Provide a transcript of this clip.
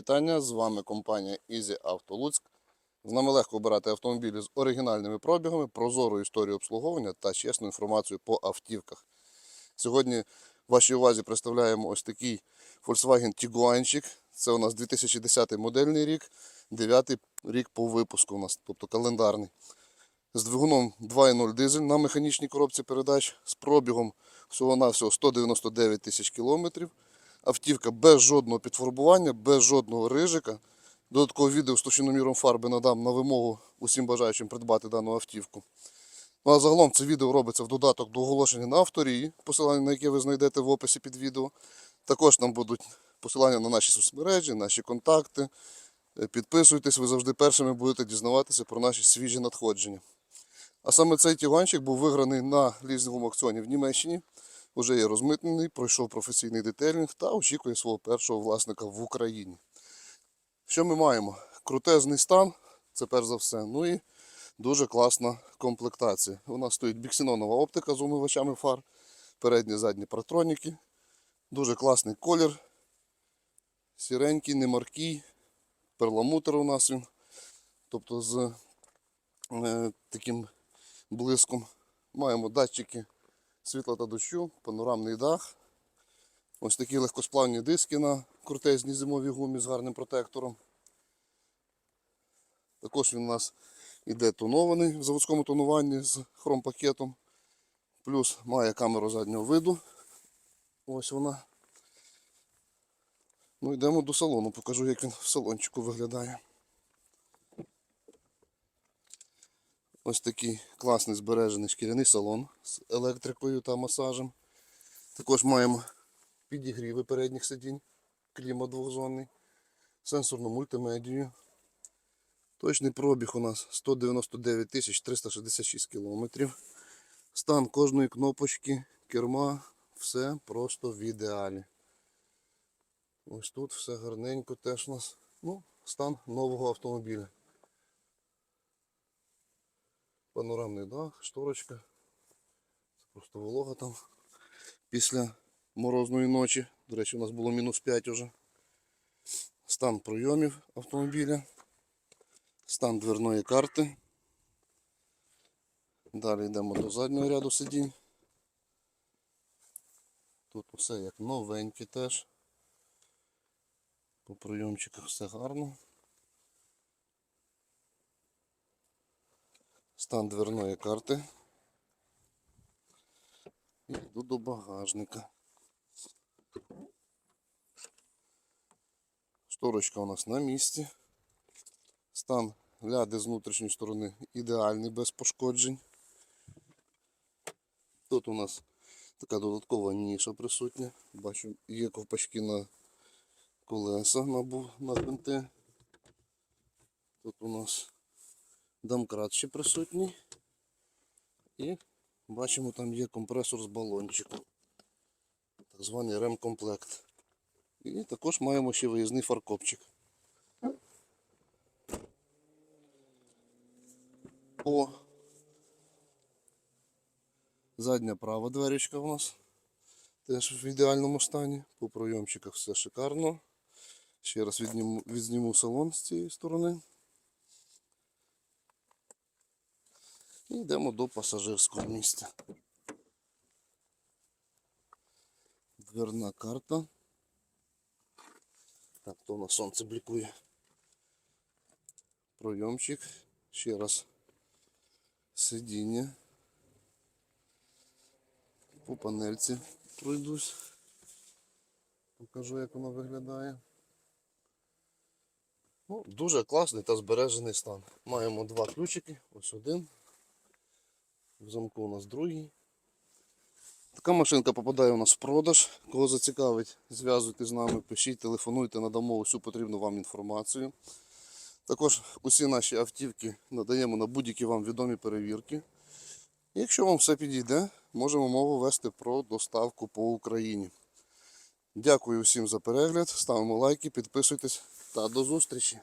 вітання. З вами компанія Easy Auto Луцьк. З нами легко обирати автомобілі з оригінальними пробігами, прозорою історією обслуговування та чесну інформацію по автівках. Сьогодні вашій увазі представляємо ось такий Volkswagen Tiguanчик. Це у нас 2010 модельний рік, 9 рік по випуску у нас, тобто календарний. З двигуном 2.0 дизель на механічній коробці передач, з пробігом всього-навсього 199 тисяч кілометрів. Автівка без жодного підфарбування, без жодного рижика. Додаткове відео з товщиноміром фарби надам на вимогу усім бажаючим придбати дану автівку. Ну а загалом це відео робиться в додаток до оголошення на авторії, посилання на яке ви знайдете в описі під відео. Також там будуть посилання на наші соцмережі, наші контакти. Е, Підписуйтесь, ви завжди першими будете дізнаватися про наші свіжі надходження. А саме цей тіганчик був виграний на лізинговому аукціоні в Німеччині. Уже є розмитнений, пройшов професійний детейлінг та очікує свого першого власника в Україні. Що ми маємо? Крутезний стан, це перш за все. Ну і дуже класна комплектація. У нас стоїть біксенонова оптика з умивачами фар, передні задні партроніки. Дуже класний колір. Сіренький, немаркий. Перламутр у нас він. Тобто з е, таким блиском. Маємо датчики світла та дощу, панорамний дах. Ось такі легкосплавні диски на крутезній зимовій гумі з гарним протектором. Також він у нас іде тонований в заводському тонуванні з хромпакетом. Плюс має камеру заднього виду. Ось вона. Ну йдемо до салону, покажу, як він в салончику виглядає. Ось такий класний збережений шкіряний салон з електрикою та масажем. Також маємо підігріви передніх сидінь, клімат двохзонний, сенсорну мультимедію. Точний пробіг у нас 199 тисяч 366 кілометрів. Стан кожної кнопочки, керма, все просто в ідеалі. Ось тут все гарненько теж у нас. Ну, стан нового автомобіля. Панорамний дах, шторочка. Це просто волога там після морозної ночі. До речі, у нас було мінус 5 уже. Стан пройомів автомобіля. Стан дверної карти. Далі йдемо до заднього ряду сидінь. Тут усе як новеньке теж. По прийомчиках все гарно. Стан дверної карти. І йду до багажника. Шторочка у нас на місці. Стан ляди з внутрішньої сторони ідеальний, без пошкоджень. Тут у нас така додаткова ніша присутня. Бачу, є ковпачки на колеса на, бинти. Тут у нас домкрат ще присутній. І бачимо, там є компресор з балончиком. Так званий ремкомплект. І також маємо ще виїзний фаркопчик. О. Задня права дверечка у нас. Теж в ідеальному стані. По пройомчиках все шикарно. Ще раз відніму, відзніму салон з цієї сторони. І йдемо до пасажирського місця. Дверна карта. Так, то на сонце блікує. Пройомчик. Ще раз сидіння. По панельці пройдусь. Покажу, як воно виглядає. Ну, дуже класний та збережений стан. Маємо два ключики. Ось один. В замку у нас другий. Така машинка попадає у нас в продаж. Кого зацікавить, зв'язуйтесь з нами, пишіть, телефонуйте, надамо усю потрібну вам інформацію. Також усі наші автівки надаємо на будь-які вам відомі перевірки. Якщо вам все підійде, можемо мову вести про доставку по Україні. Дякую всім за перегляд, ставимо лайки, підписуйтесь та до зустрічі!